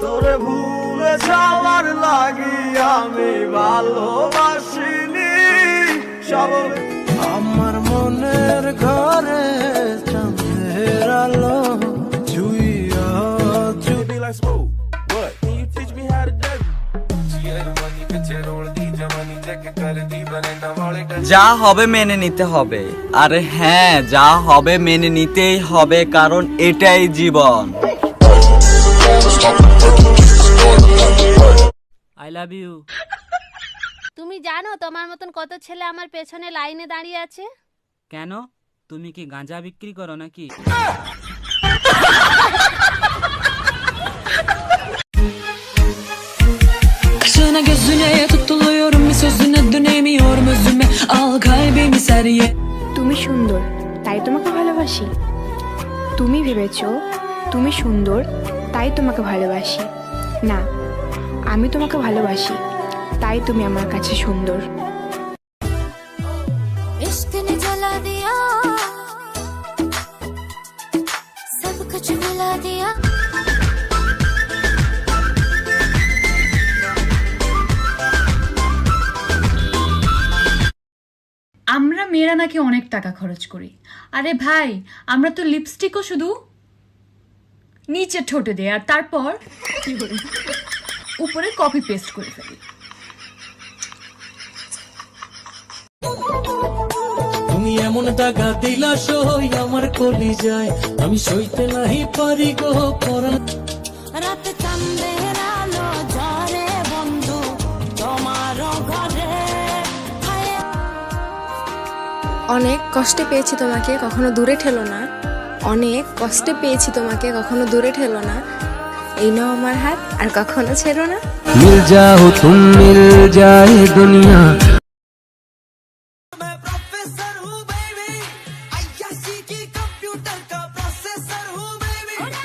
তোরে ভুলে যাওয়ার লাগি আমি ভালোবাসিনি। সব আমার মনের ঘরে চাঁদের আলো? যা হবে মেনে নিতে হবে। আরে হ্যাঁ যা হবে মেনে নিতেই হবে, কারণ এটাই জীবন। আই লাভ ইউ তুমি জানো তোমার মতন কত ছেলে আমার পেছনে লাইনে দাঁড়িয়ে আছে? কেন? তুমি কি গাঁজা বিক্রি করো নাকি? Kaşına gözüne tutuluyorum bir sözüne dönemiyorum özüme. Al kalbimi seriye. তুমি সুন্দর তাই তোমাকে ভালোবাসি। তুমি ভেবেছো তুমি সুন্দর তাই তোমাকে ভালোবাসি। না আমি তোমাকে ভালোবাসি তাই তুমি আমার কাছে সুন্দর। আমরা মেয়েরা নাকি অনেক টাকা খরচ করি। আরে ভাই আমরা তো লিপস্টিকও শুধু নিচে ঠোঁটে দেয় আর তারপর? উপরে কপি পেস্ট করে ফেলি। তুমি এমন টাকা দিলা সই আমার কলি যায় আমি সইতে নাহি পারি গো পরা রাত চাঁদের আলো ঝরে বন্ধু তোমারও ঘরে। অনেক কষ্টে পেয়েছি তোমাকে কখনো দূরে ঠেলো না। অনেক কষ্টে পেয়েছি তোমাকে কখনো দূরে ঠেলো না। এই নাও আমার হাত আর কখনো ছেড়ো না। মিল যাও তুম মিল যায় দুনিয়া।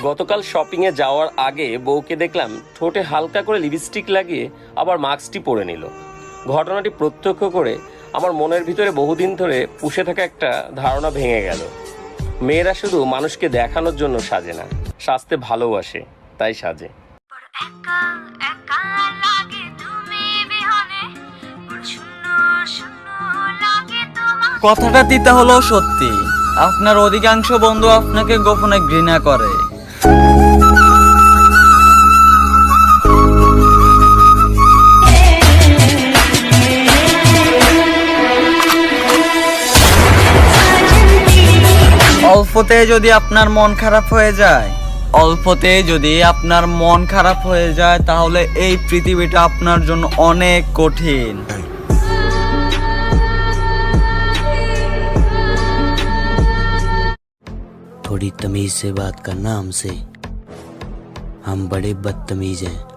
গতকাল শপিংয়ে যাওয়ার আগে বউকে দেখলাম ঠোঁটে হালকা করে লিপস্টিক লাগিয়ে আবার মাস্কটি পরে নিল। ঘটনাটি প্রত্যক্ষ করে আমার মনের ভিতরে বহুদিন ধরে পুষে থাকা একটা ধারণা ভেঙে গেল। মেয়েরা শুধু মানুষকে দেখানোর জন্য সাজে না সাজতে ভালোবাসে তাই সাজে। কথাটা দিতে হলো সত্যি। আপনার অধিকাংশ বন্ধু আপনাকে গোপনে ঘৃণা করে। অল্পতে যদি আপনার মন খারাপ হয়ে যায় অল্পতে যদি আপনার মন খারাপ হয়ে যায় তাহলে এই পৃথিবীটা আপনার জন্য অনেক কঠিন थोड़ी तमीज से बात करना हमसे हम बड़े बदतमीज हैं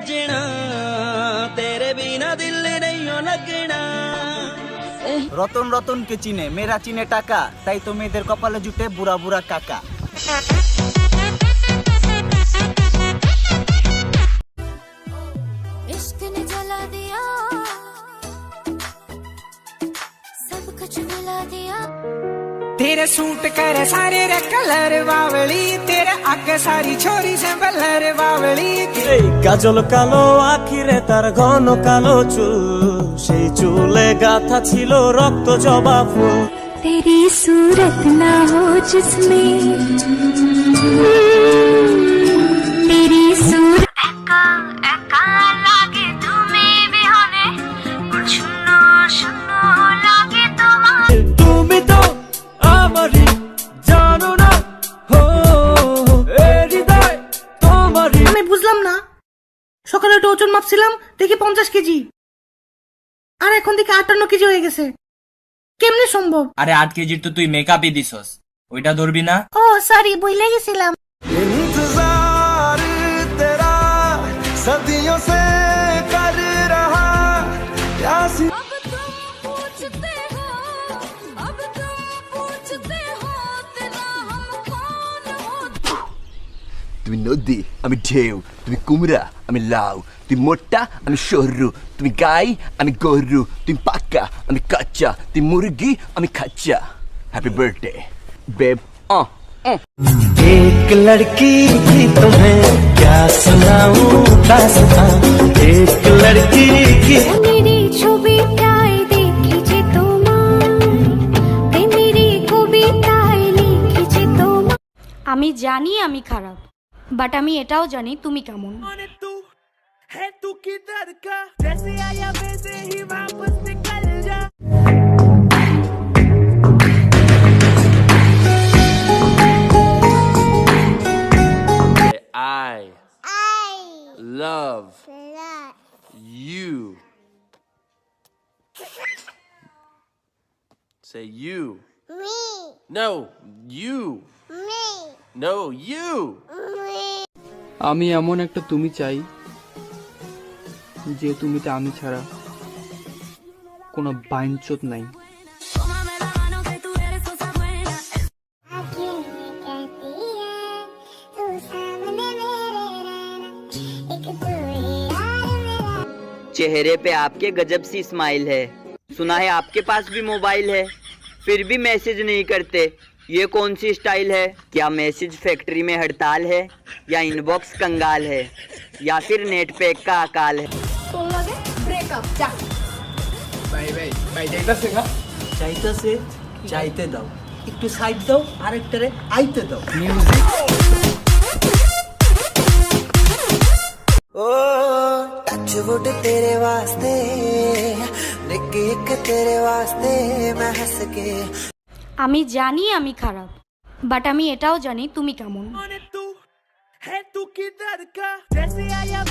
जुदाई सजना तेरे बिना दिल नहीं लगना রতন রতনকে চিনে মেয়েরা চিনে টাকা তাই তো মেয়েদের কপালে জুটে বুড়া বুড়া কাকা इश्क ने जला दिया सब कुछ मिला दिया तेरे सूट करे सारे रे कलर बावली લાગે સારી છોરી સેમ્બલર વાવળી কাজল কালো আখিরে তার ঘন কালো চুল। সেই চুলে গাথা ছিল রক্ত জবা ফুল। তেরি সুরত না হো জিসমে ওজন মাপছিলাম দেখি পঞ্চাশ কেজি। আর এখন দেখি আটান্ন কেজি হয়ে গেছে। কেমনে সম্ভব? আরে আট কেজির তো তুই মেকআপই দিছস। ওইটা ধরবি না? ও সরি বইলে গেছিলাম। তুমি নদী আমি ঢেউ তুমি কুমড়া আমি লাউ তুমি মোটা আমি সরু তুমি গাই আমি গরু তুমি পাক্কা আমি কাচ্চা তুমি মুরগি আমি খাচ্চা হ্যাপি বার্থডে বেব আহ एक लड़की की तुम्हें क्या सुनाऊं दास्तां एक लड़की की মেরি ছবিটাই দেখেছি তোমায় প্রেমেরই কবিতায় লিখেছি তোমায় আমি জানি আমি খারাপ বাট আমি এটাও জানি তুমি কেমন I love you. Say you. Me. No, you. Me. No, you. আমি এমন একটা তুমি চাই যে তুমিতে আমি ছাড়া কোনো বাইনচোত নাই चेहरे पे आपके गजब सी स्माइल है सुना है आपके पास भी मोबाइल है फिर भी मैसेज नहीं करते ये कौन सी स्टाइल है? क्या मैसेज फैक्ट्री में हड़ताल है? या इनबॉक्स कंगाल है? या फिर नेट पैक का अकाल है? तेरे वास्ते एक तेरे वास्ते मैं हंस के আমি জানি আমি খারাপ বাট আমি এটাও জানি তুমি কেমন। है तू किधर का जैसे आया